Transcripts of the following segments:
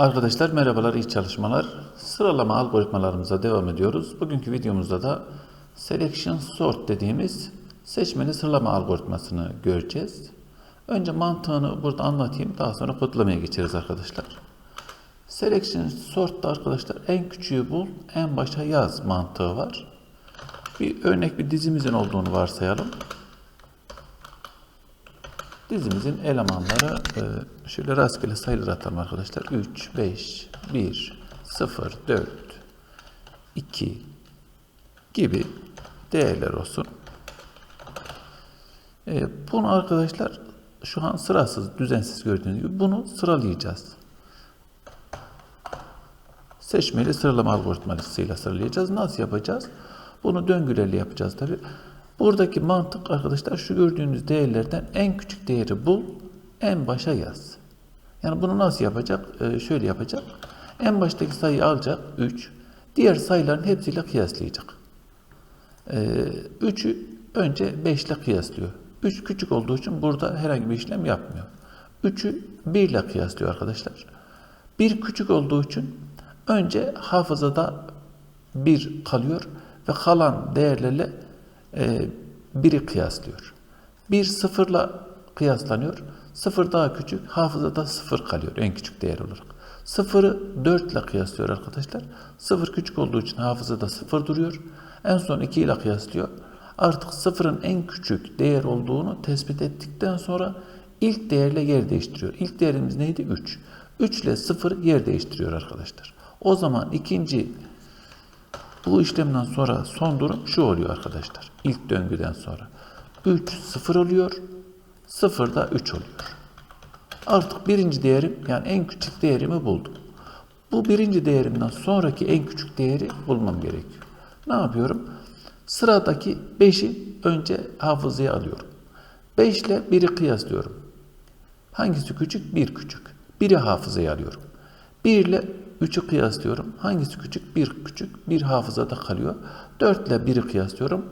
Arkadaşlar merhabalar, iyi çalışmalar. Sıralama algoritmalarımıza devam ediyoruz. Bugünkü videomuzda da selection sort dediğimiz seçmeli sıralama algoritmasını göreceğiz. Önce mantığını burada anlatayım, daha sonra kodlamaya geçeriz arkadaşlar. Selection sort'ta arkadaşlar en küçüğü bul, en başa yaz mantığı var. Bir örnek bir dizimizin olduğunu varsayalım. Dizimizin elemanları e, şöyle rastgele sayılar atalım arkadaşlar. 3, 5, 1, 0, 4, 2 gibi değerler olsun. E, bunu arkadaşlar şu an sırasız, düzensiz gördüğünüz gibi bunu sıralayacağız. Seçmeli sıralama algoritmasıyla sıralayacağız. Nasıl yapacağız? Bunu döngülerle yapacağız tabi. Buradaki mantık arkadaşlar şu gördüğünüz değerlerden en küçük değeri bul, en başa yaz. Yani bunu nasıl yapacak? Ee, şöyle yapacak. En baştaki sayıyı alacak 3. Diğer sayıların hepsiyle kıyaslayacak. Ee, 3'ü önce 5 ile kıyaslıyor. 3 küçük olduğu için burada herhangi bir işlem yapmıyor. 3'ü 1 ile kıyaslıyor arkadaşlar. 1 küçük olduğu için önce hafızada 1 kalıyor ve kalan değerlerle e, 1'i kıyaslıyor. 1 sıfırla kıyaslanıyor. 0 daha küçük, hafızada 0 kalıyor en küçük değer olarak. 0'ı 4 ile kıyaslıyor arkadaşlar. 0 küçük olduğu için hafızada 0 duruyor. En son 2 ile kıyaslıyor. Artık 0'ın en küçük değer olduğunu tespit ettikten sonra ilk değerle yer değiştiriyor. İlk değerimiz neydi? 3. 3 ile 0 yer değiştiriyor arkadaşlar. O zaman ikinci bu işlemden sonra son durum şu oluyor arkadaşlar. İlk döngüden sonra. 3 0 oluyor. 0 da 3 oluyor. Artık birinci değerim yani en küçük değerimi buldum. Bu birinci değerimden sonraki en küçük değeri bulmam gerekiyor. Ne yapıyorum? Sıradaki 5'i önce hafızaya alıyorum. 5 ile 1'i kıyaslıyorum. Hangisi küçük? 1 küçük. 1'i hafızaya alıyorum. 1 ile 3'ü kıyaslıyorum. Hangisi küçük? 1 küçük. 1 hafızada kalıyor. 4 ile 1'i kıyaslıyorum.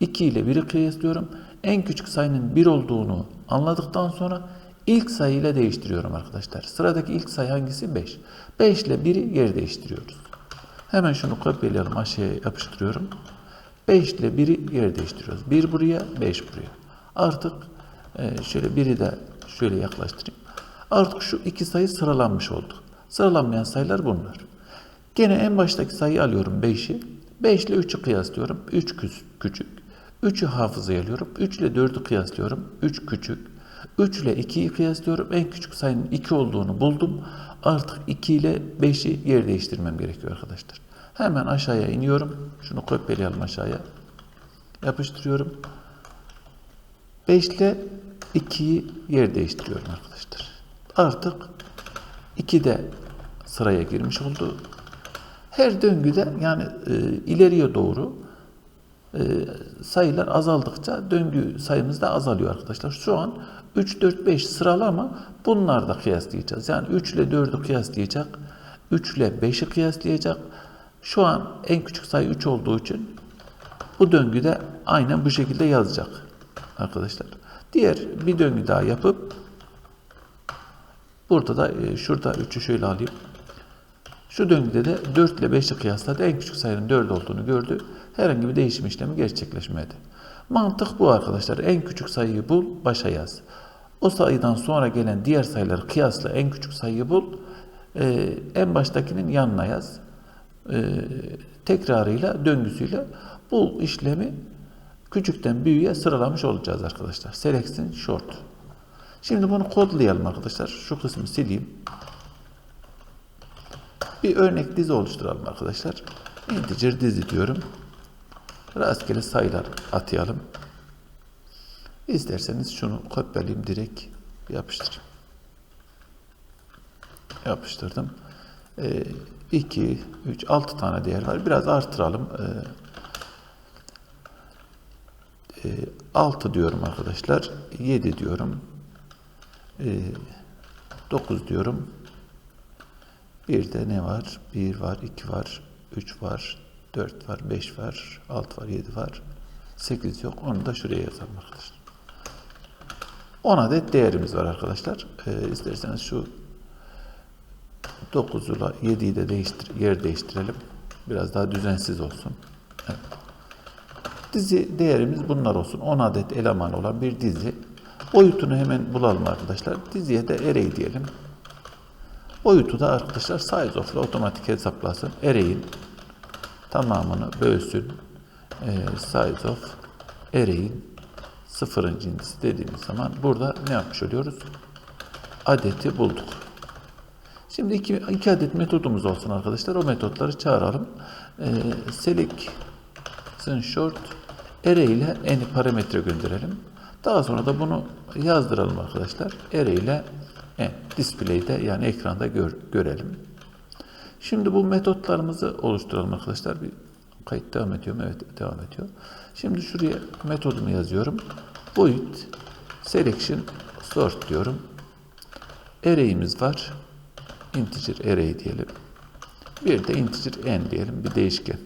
2 ile 1'i kıyaslıyorum. En küçük sayının 1 olduğunu anladıktan sonra ilk sayı ile değiştiriyorum arkadaşlar. Sıradaki ilk sayı hangisi? 5. 5 ile 1'i yer değiştiriyoruz. Hemen şunu kopyalayalım. Aşağıya yapıştırıyorum. 5 ile 1'i yer değiştiriyoruz. 1 buraya, 5 buraya. Artık e, şöyle 1'i de şöyle yaklaştırayım. Artık şu iki sayı sıralanmış oldu. Sıralanmayan sayılar bunlar. Gene en baştaki sayıyı alıyorum 5'i. 5 ile 3'ü kıyaslıyorum. 3 küçük. 3'ü hafızaya alıyorum. 3 ile 4'ü kıyaslıyorum. 3 küçük. 3 ile 2'yi kıyaslıyorum. En küçük sayının 2 olduğunu buldum. Artık 2 ile 5'i yer değiştirmem gerekiyor arkadaşlar. Hemen aşağıya iniyorum. Şunu kopyalayalım aşağıya. Yapıştırıyorum. 5 ile 2'yi yer değiştiriyorum arkadaşlar. Artık 2 de sıraya girmiş oldu. Her döngüde yani e, ileriye doğru e, sayılar azaldıkça döngü sayımız da azalıyor arkadaşlar. Şu an 3, 4, 5 sıralama bunlar da kıyaslayacağız. Yani 3 ile 4'ü kıyaslayacak. 3 ile 5'i kıyaslayacak. Şu an en küçük sayı 3 olduğu için bu döngüde aynen bu şekilde yazacak arkadaşlar. Diğer bir döngü daha yapıp burada da e, şurada 3'ü şöyle alayım. Şu döngüde de 4 ile 5'i kıyasladı. En küçük sayının 4 olduğunu gördü. Herhangi bir değişim işlemi gerçekleşmedi. Mantık bu arkadaşlar. En küçük sayıyı bul, başa yaz. O sayıdan sonra gelen diğer sayıları kıyasla en küçük sayıyı bul. E, en baştakinin yanına yaz. E, tekrarıyla, döngüsüyle bu işlemi küçükten büyüğe sıralamış olacağız arkadaşlar. Selection short. Şimdi bunu kodlayalım arkadaşlar. Şu kısmı sileyim. Bir örnek dizi oluşturalım arkadaşlar. Integer dizi diyorum. Rastgele sayılar atayalım. İsterseniz şunu kopyalayayım direkt yapıştırayım. Yapıştırdım. 2, 3, 6 tane değer var. Biraz artıralım. Ee, 6 diyorum arkadaşlar. 7 diyorum. 9 diyorum. Bir de ne var? 1 var, 2 var, 3 var, 4 var, 5 var, 6 var, 7 var. 8 yok. Onu da şuraya yazalım arkadaşlar. 10 adet değerimiz var arkadaşlar. Ee, isterseniz şu 9 ile 7'yi de değiştir, yer değiştirelim. Biraz daha düzensiz olsun. Evet. Dizi değerimiz bunlar olsun. 10 adet eleman olan bir dizi. Boyutunu hemen bulalım arkadaşlar. Diziye de array diyelim. Boyutu da arkadaşlar size of ile otomatik hesaplasın. Array'in tamamını bölsün. Ee, size of array'in sıfırıncı incisi dediğimiz zaman burada ne yapmış oluyoruz? Adeti bulduk. Şimdi iki, iki adet metodumuz olsun arkadaşlar. O metotları çağıralım. Ee, select short array ile any parametre gönderelim. Daha sonra da bunu yazdıralım arkadaşlar. Array ile en, display'de yani ekranda gör, görelim. Şimdi bu metotlarımızı oluşturalım arkadaşlar. Bir kayıt devam ediyor mu? Evet devam ediyor. Şimdi şuraya metodumu yazıyorum. Void selection sort diyorum. Array'imiz var. Integer array diyelim. Bir de integer n diyelim. Bir değişken.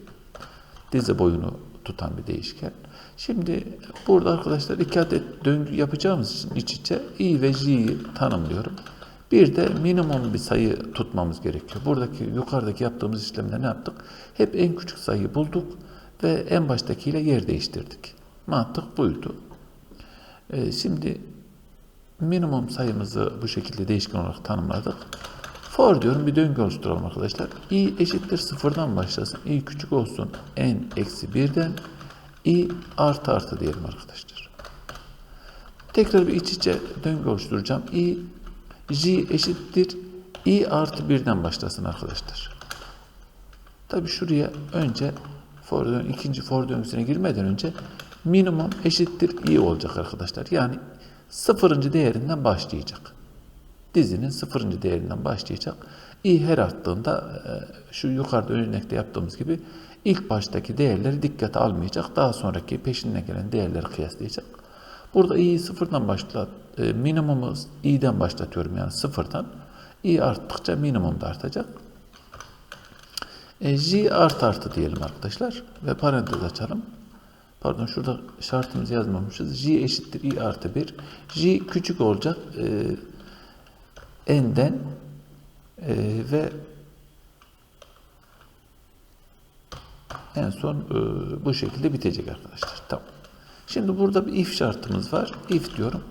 Dizi boyunu tutan bir değişken. Şimdi burada arkadaşlar iki adet döngü yapacağımız için iç içe i ve j'yi tanımlıyorum. Bir de minimum bir sayı tutmamız gerekiyor. Buradaki yukarıdaki yaptığımız işlemde ne yaptık? Hep en küçük sayıyı bulduk ve en baştakiyle yer değiştirdik. Mantık buydu. Ee, şimdi minimum sayımızı bu şekilde değişken olarak tanımladık. For diyorum bir döngü oluşturalım arkadaşlar. i eşittir sıfırdan başlasın. i küçük olsun n eksi birden i artı artı diyelim arkadaşlar. Tekrar bir iç içe döngü oluşturacağım. i j eşittir i artı birden başlasın arkadaşlar. Tabi şuraya önce for döngü, ikinci for döngüsüne girmeden önce minimum eşittir i olacak arkadaşlar. Yani sıfırıncı değerinden başlayacak. Dizinin sıfırıncı değerinden başlayacak. i her arttığında e, şu yukarıda örnekte yaptığımız gibi ilk baştaki değerleri dikkate almayacak. Daha sonraki peşinden gelen değerleri kıyaslayacak. Burada i'yi sıfırdan başlat, e, minimumu i'den başlatıyorum yani sıfırdan. i arttıkça minimum da artacak. E, j artı artı diyelim arkadaşlar ve parantez açalım. Pardon şurada şartımızı yazmamışız. j eşittir i artı 1. j küçük olacak e, n'den e, ve en son e, bu şekilde bitecek arkadaşlar. Tamam. Şimdi burada bir if şartımız var. If diyorum.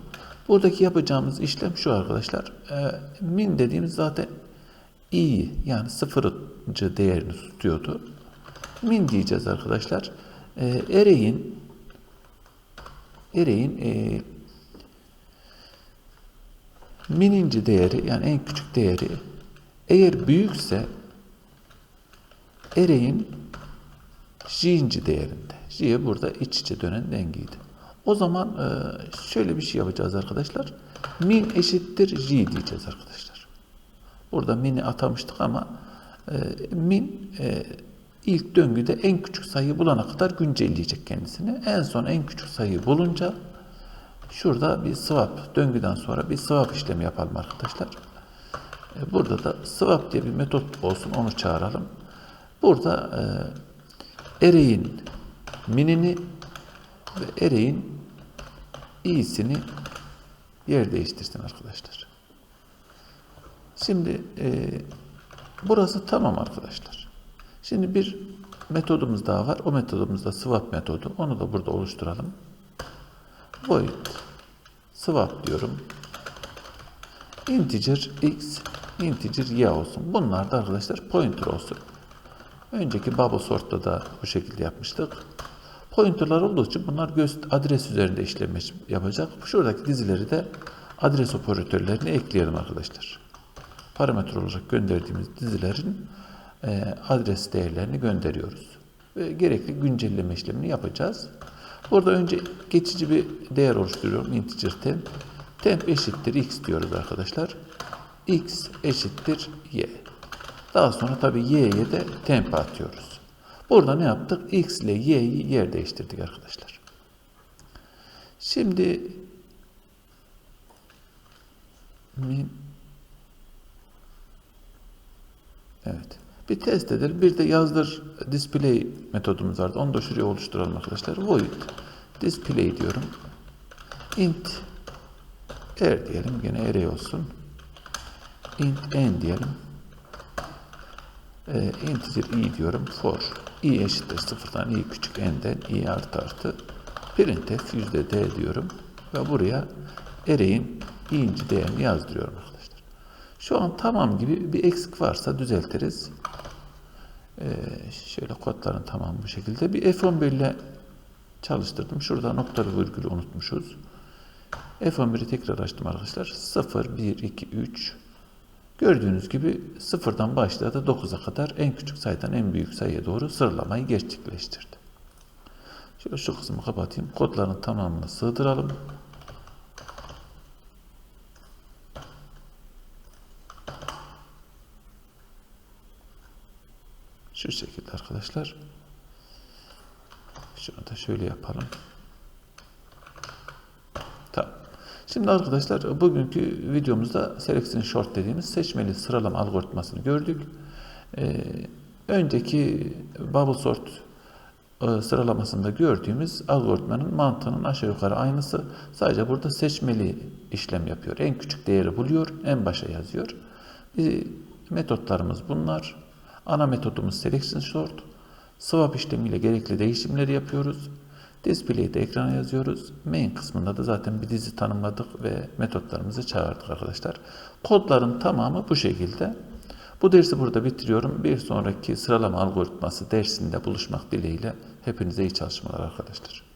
Buradaki yapacağımız işlem şu arkadaşlar. E, min dediğimiz zaten i yani sıfırıncı değerini tutuyordu. Min diyeceğiz arkadaşlar. E, array'in array'in e, mininci değeri yani en küçük değeri eğer büyükse array'in j'inci değerinde. J'ye burada iç içe dönen dengeydi. O zaman e, şöyle bir şey yapacağız arkadaşlar. Min eşittir j diyeceğiz arkadaşlar. Burada min'i atamıştık ama e, min e, ilk döngüde en küçük sayıyı bulana kadar güncelleyecek kendisini. En son en küçük sayıyı bulunca şurada bir swap döngüden sonra bir swap işlemi yapalım arkadaşlar. Burada da swap diye bir metot olsun onu çağıralım. Burada e, array'in minini ve array'in i'sini yer değiştirsin arkadaşlar. Şimdi e, burası tamam arkadaşlar. Şimdi bir metodumuz daha var. O metodumuz da swap metodu. Onu da burada oluşturalım. Void swap diyorum. Integer x, integer y olsun. Bunlar da arkadaşlar pointer olsun. Önceki bubble sort'ta da bu şekilde yapmıştık. Pointer'lar olduğu için bunlar adres üzerinde işlem yapacak. Şuradaki dizileri de adres operatörlerini ekleyelim arkadaşlar. Parametre olarak gönderdiğimiz dizilerin e, adres değerlerini gönderiyoruz. Ve gerekli güncelleme işlemini yapacağız. Burada önce geçici bir değer oluşturuyorum. Integer temp. Temp eşittir x diyoruz arkadaşlar. x eşittir y. Daha sonra tabi y'ye de temp atıyoruz. Burada ne yaptık? X ile Y'yi yer değiştirdik arkadaşlar. Şimdi min Evet. Bir test edelim. Bir de yazdır display metodumuz vardı. Onu da şuraya oluşturalım arkadaşlar. Void display diyorum. int r diyelim. Gene array olsun. int n diyelim. E, integer i diyorum. For i eşittir sıfırdan i küçük n'den i artı artı printf yüzde d diyorum. Ve buraya array'in i'inci değerini yazdırıyorum arkadaşlar. Şu an tamam gibi bir eksik varsa düzeltiriz. Ee, şöyle kodların tamamı bu şekilde. Bir F11 ile çalıştırdım. Şurada nokta ve virgülü unutmuşuz. F11'i tekrar açtım arkadaşlar. 0, 1, 2, 3. Gördüğünüz gibi sıfırdan başladı 9'a kadar en küçük sayıdan en büyük sayıya doğru sıralamayı gerçekleştirdi. Şöyle şu kısmı kapatayım. Kodların tamamını sığdıralım. Şu şekilde arkadaşlar. Şunu da şöyle yapalım. Tamam. Şimdi arkadaşlar bugünkü videomuzda Selection Short dediğimiz seçmeli sıralama algoritmasını gördük. Ee, önceki Bubble Sort e, sıralamasında gördüğümüz algoritmanın mantığının aşağı yukarı aynısı. Sadece burada seçmeli işlem yapıyor. En küçük değeri buluyor, en başa yazıyor. Bir metotlarımız bunlar. Ana metodumuz Selection Sort. Swap işlemiyle gerekli değişimleri yapıyoruz. Display'de ekrana yazıyoruz. Main kısmında da zaten bir dizi tanımladık ve metotlarımızı çağırdık arkadaşlar. Kodların tamamı bu şekilde. Bu dersi burada bitiriyorum. Bir sonraki sıralama algoritması dersinde buluşmak dileğiyle hepinize iyi çalışmalar arkadaşlar.